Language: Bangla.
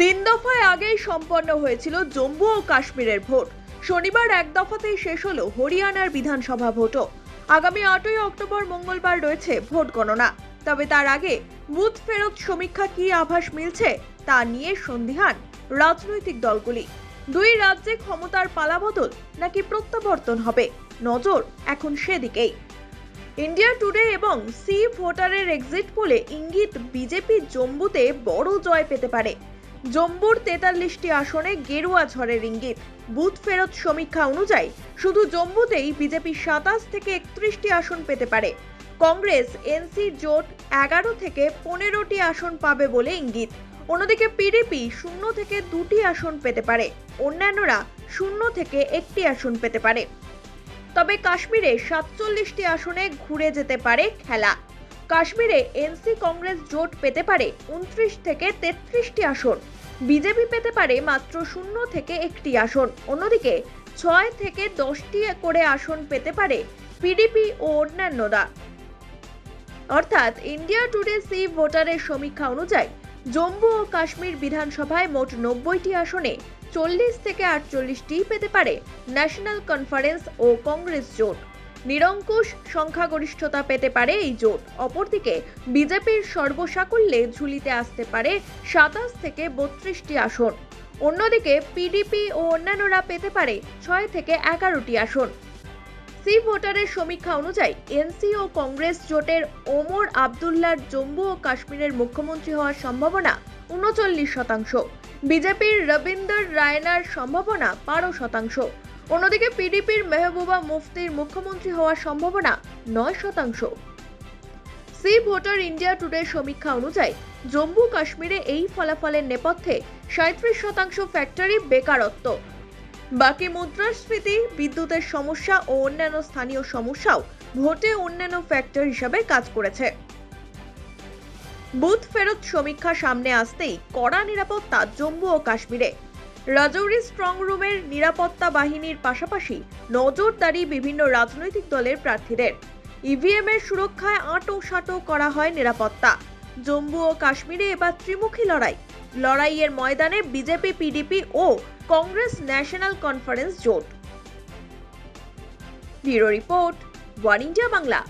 তিন দফায় আগেই সম্পন্ন হয়েছিল জম্মু ও কাশ্মীরের ভোট। শনিবার এক দফাতেই শেষ হলো হরিয়ানার বিধানসভা ভোটও। আগামী আটই অক্টোবর মঙ্গলবার রয়েছে ভোট গণনা। তবে তার আগে বুথ ফেরত সমীক্ষা কি আভাস মিলছে তা নিয়ে সন্দিহান রাজনৈতিক দলগুলি। দুই রাজ্যে ক্ষমতার পালাবদল নাকি প্রত্যাবর্তন হবে? নজর এখন সেদিকেই। ইন্ডিয়া টুডে এবং সি ভোটারের এক্সিট পোলে ইঙ্গিত বিজেপি জম্মুতে বড় জয় পেতে পারে। জম্মুর তেতাল্লিশটি আসনে গেরুয়া ঝড়ের ইঙ্গিত। বুথ ফেরত সমীক্ষা অনুযায়ী শুধু জম্মুতেই বিজেপি সাতাশ থেকে একত্রিশটি আসন পেতে পারে। কংগ্রেস, এনসি জোট এগারো থেকে পনেরোটি আসন পাবে বলে ইঙ্গিত। অন্যদিকে পিডিপি শূন্য থেকে দুটি আসন পেতে পারে। অন্যান্যরা শূন্য থেকে একটি আসন পেতে পারে। তবে কাশ্মীরে সাতচল্লিশটি আসনে ঘুরে যেতে পারে খেলা। কাশ্মীরে এনসি কংগ্রেস জোট পেতে পারে উনত্রিশ থেকে তেত্রিশটি আসন। বিজেপি পেতে পারে মাত্র শূন্য থেকে একটি আসন। অন্যদিকে ছয় থেকে দশটি করে আসন পেতে পারে পিডিপি ও অন্যান্যরা। অর্থাৎ ইন্ডিয়া টুডে সি ভোটারের সমীক্ষা অনুযায়ী জম্মু ও কাশ্মীর বিধানসভায় মোট নব্বইটি আসনে চল্লিশ থেকে আটচল্লিশটি পেতে পারে ন্যাশনাল কনফারেন্স ও কংগ্রেস জোট। নিরঙ্কুশ সংখ্যাগরিষ্ঠতা পেতে পারে এই জোট। অপরদিকে, বিজেপির সর্বসাকুল্যে ঝুলিতে আসতে পারে সাতাশ থেকে বত্রিশটি আসন। অন্যদিকে পিডিপি ও অন্যান্যরা পেতে পারে ছয় থেকে এগারোটি আসন। সি ভোটারের সমীক্ষা অনুযায়ী এনসি ও কংগ্রেস জোটের ওমর আবদুল্লার জম্মু ও কাশ্মীরের মুখ্যমন্ত্রী হওয়ার সম্ভাবনা উনচল্লিশ শতাংশ। বিজেপির রবীন্দর রায়নার সম্ভাবনা বারো শতাংশ। অন্যদিকে পিডিপির মেহবুবা মুফতির মুখ্যমন্ত্রী হওয়ার সম্ভাবনা নয় শতাংশ। সি ভোটার ইন্ডিয়া টুডে সমীক্ষা অনুযায়ী জম্মু কাশ্মীরে এই ফলাফলের নেপথ্যে সাঁত্রিশ শতাংশ ফ্যাক্টরি বেকারত্ব। বাকি মুদ্রাস্ফীতি, বিদ্যুতের সমস্যা ও অন্যান্য স্থানীয় সমস্যাও ভোটে অন্যান্য ফ্যাক্টর হিসাবে কাজ করেছে। বুথ ফেরত সমীক্ষা সামনে আসতেই কড়া নিরাপত্তা জম্মু ও কাশ্মীরে রাজৌরি স্ট্রং রুমের নিরাপত্তা বাহিনীর পাশাপাশি নজরদারি বিভিন্ন রাজনৈতিক দলের প্রার্থীদের। ইভিএম এর সুরক্ষায় আঁটো সাঁটো করা হয় নিরাপত্তা। জম্মু ও কাশ্মীরে এবার ত্রিমুখী লড়াই। লড়াইয়ের ময়দানে বিজেপি পিডিপি ও কংগ্রেস ন্যাশনাল কনফারেন্স জোট। Bureau report, one India Bangla.